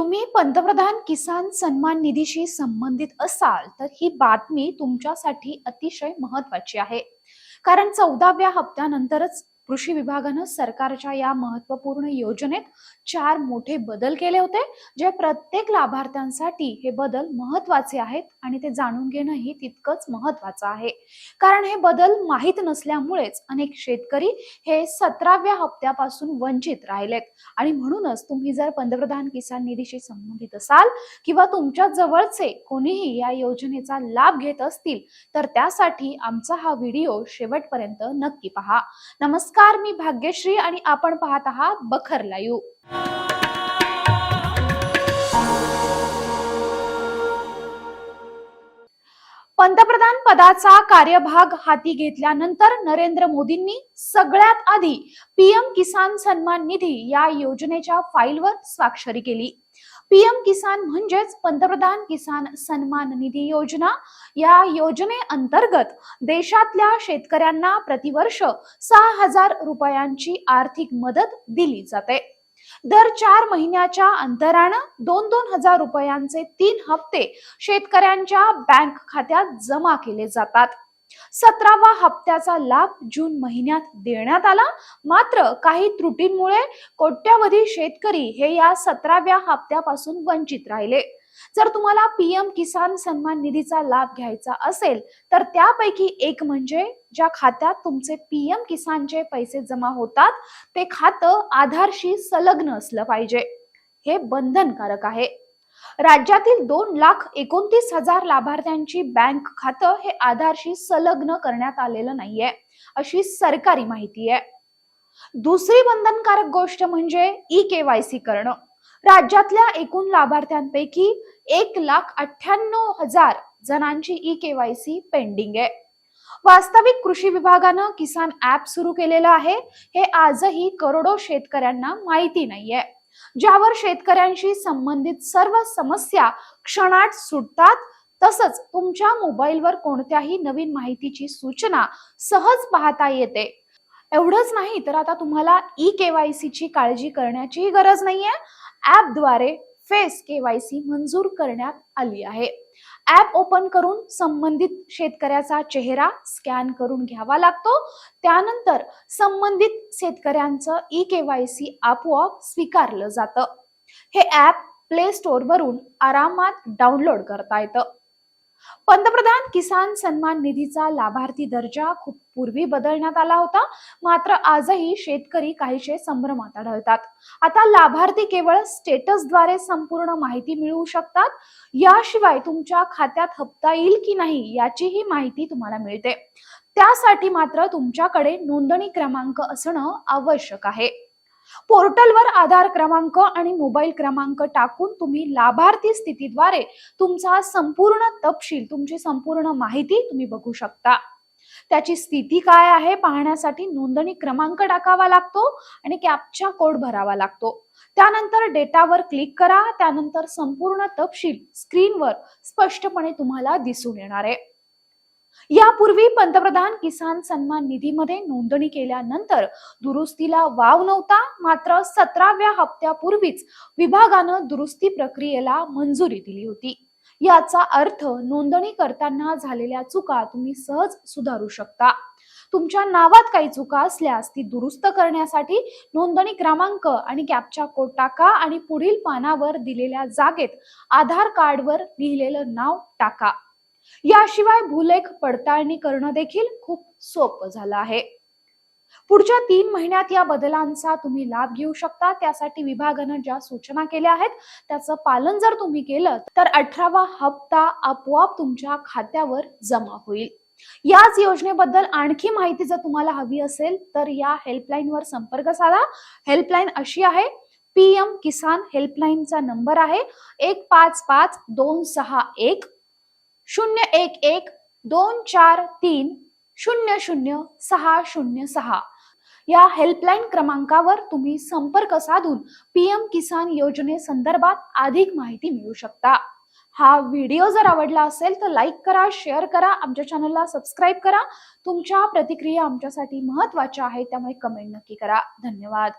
तुम्ही पंतप्रधान किसान सन्मान निधीशी संबंधित असाल तर ही बातमी तुमच्यासाठी अतिशय महत्वाची आहे. कारण चौदाव्या हप्त्यानंतरच कृषी विभागानं सरकारच्या या महत्त्वपूर्ण योजनेत चार मोठे बदल केले होते जे प्रत्येक लाभार्थ्यांसाठी हे बदल महत्त्वाचे आहेत आणि ते जाणून घेणंही तितकंच महत्वाचं आहे. कारण हे बदल माहीत नसल्यामुळेच अनेक शेतकरी हे सतराव्या हप्त्यापासून वंचित राहिलेत. आणि म्हणूनच तुम्ही जर पंतप्रधान किसान निधीशी संबंधित असाल किंवा तुमच्या जवळचे कोणीही या योजनेचा लाभ घेत असतील तर त्यासाठी आमचा हा व्हिडिओ शेवटपर्यंत नक्की पहा. नमस्कार! मी भाग्यश्री आणि आपण पाहत आहात बखर लाईव्ह. पंतप्रधान पदाचा कार्यभाग हाती घेतल्यानंतर नरेंद्र मोदींनी सगळ्यात आधी पीएम किसान सन्मान निधी या योजनेच्या फाईलवर स्वाक्षरी केली. पीएम किसान म्हणजेच पंतप्रधान किसान सन्मान निधी योजना. या योजनेअंतर्गत देशातल्या शेतकऱ्यांना प्रतिवर्ष सहा हजार रुपयांची आर्थिक मदत दिली जाते. दर चार महिन्याच्या अंतरानं दोन दोन हजार रुपयांचे तीन हप्ते शेतकऱ्यांच्या बँक खात्यात जमा केले जातात. सतरावा हप्त्याचा लाभ जून महिन्यात देण्यात आला. मात्र काही त्रुटींमुळे कोट्यावधी शेतकरी हे या सतराव्या हप्त्यापासून वंचित राहिले. जर तुम्हाला पीएम किसान सन्मान निधीचा लाभ घ्यायचा असेल तर त्यापैकी एक म्हणजे ज्या खात्यात तुमचे पीएम किसानचे पैसे जमा होतात ते खातं आधारशी संलग्न असलं पाहिजे. हे बंधनकारक आहे. राज्यातील दोन लाख एकोणतीस हजार लाभार्थ्यांची बँक खातं हे आधारशी संलग्न करण्यात आलेलं नाहीये अशी सरकारी माहिती आहे. दुसरी बंधनकारक गोष्ट म्हणजे ई केवायसी करणं. राज्यातल्या एकूण लाभार्थ्यांपैकी एक लाख अठ्ठ्याण्णव हजार जणांची ई केवायसी पेंडिंग आहे. वास्तविक कृषी विभागानं किसान ऍप सुरू केलेलं आहे हे आजही करोडो शेतकऱ्यांना माहिती नाहीये. ज्यावर शेतकऱ्यांशी संबंधित सर्व समस्या क्षणात सुटतात तसंच तुमच्या मोबाईलवर कोणत्याही नवीन माहितीची सूचना सहज पाहता येते. एवढंच नाही तर आता तुम्हाला ई केवायसीची काळजी करण्याची गरज नाहीये. ॲपद्वारे फेस केवायसी मंजूर करण्यात आली आहे. ऍप ओपन करून संबंधित शेतकऱ्याचा चेहरा स्कॅन करून घ्यावा लागतो. त्यानंतर संबंधित शेतकऱ्यांचं ई केवायसी आपोआप स्वीकारलं जातं. हे ऍप प्ले स्टोअर वरून आरामात डाउनलोड करता येतं. पंतप्रधान किसान सन्मान निधीचा लाभार्थी दर्जा खूप पूर्वी बदलण्यात आला होता. मात्र आजही शेतकरी काहीशे संभ्रमात आढळतात. आता लाभार्थी केवळ स्टेटसद्वारे संपूर्ण माहिती मिळवू शकतात. याशिवाय तुमच्या खात्यात हप्ता येईल की नाही याचीही माहिती तुम्हाला मिळते. त्यासाठी मात्र तुमच्याकडे नोंदणी क्रमांक असणं आवश्यक आहे. पोर्टलवर आधार क्रमांक आणि मोबाईल क्रमांक टाकून तुम्ही लाभार्थी स्थितीद्वारे तुमचा संपूर्ण तपशील तुमची संपूर्ण माहिती तुम्ही बघू शकता. त्याची स्थिती काय आहे पाहण्यासाठी नोंदणी क्रमांक टाकावा लागतो आणि कॅपचा कोड भरावा लागतो. त्यानंतर डेटावर क्लिक करा त्यानंतर संपूर्ण तपशील स्क्रीनवर स्पष्टपणे तुम्हाला दिसून येणार आहे. यापूर्वी पंतप्रधान किसान सन्मान निधीमध्ये नोंदणी केल्यानंतर दुरुस्तीला वाव नव्हता मात्र सतराव्या हप्त्यापूर्वीच विभागानं दुरुस्ती प्रक्रियेला मंजुरी दिली होती. याचा अर्थ नोंदणी करताना झालेल्या चुका तुम्ही सहज सुधारू शकता. तुमच्या नावात काही चुका असल्यास ती दुरुस्त करण्यासाठी नोंदणी क्रमांक आणि कॅपचा कोड टाका आणि पुढील पानावर दिलेल्या जागेत आधार कार्डवर लिहिलेलं नाव टाका. याशिवाय भूलेख पडताळणी करणं देखील खूप सोपं झालं आहे. पुढच्या तीन महिन्यात या बदलांचा तुम्ही लाभ घेऊ शकता. त्यासाठी विभागानं ज्या सूचना केल्या आहेत त्याचं पालन जर तुम्ही केलं तर अठरावा हप्ता आपोआप तुमच्या खात्यावर जमा होईल. याच योजनेबद्दल आणखी माहिती जर तुम्हाला हवी असेल तर या हेल्पलाईनवर संपर्क साधा. हेल्पलाईन अशी आहे पीएम किसान हेल्पलाईनचा नंबर आहे एक पाच पाच दोन सहा एक शून्य एक एक दोन चार तीन शून्य शून्य सहा शून्य सहा. या हेल्पलाईन क्रमांकावर तुम्ही संपर्क साधून पीएम किसान योजनेसंदर्भात अधिक माहिती मिळू शकता. हा व्हिडिओ जर आवडला असेल तर लाईक करा शेअर करा आमच्या चॅनलला सबस्क्राईब करा. तुमच्या प्रतिक्रिया आमच्यासाठी महत्त्वाच्या आहेत त्यामुळे कमेंट नक्की करा. धन्यवाद.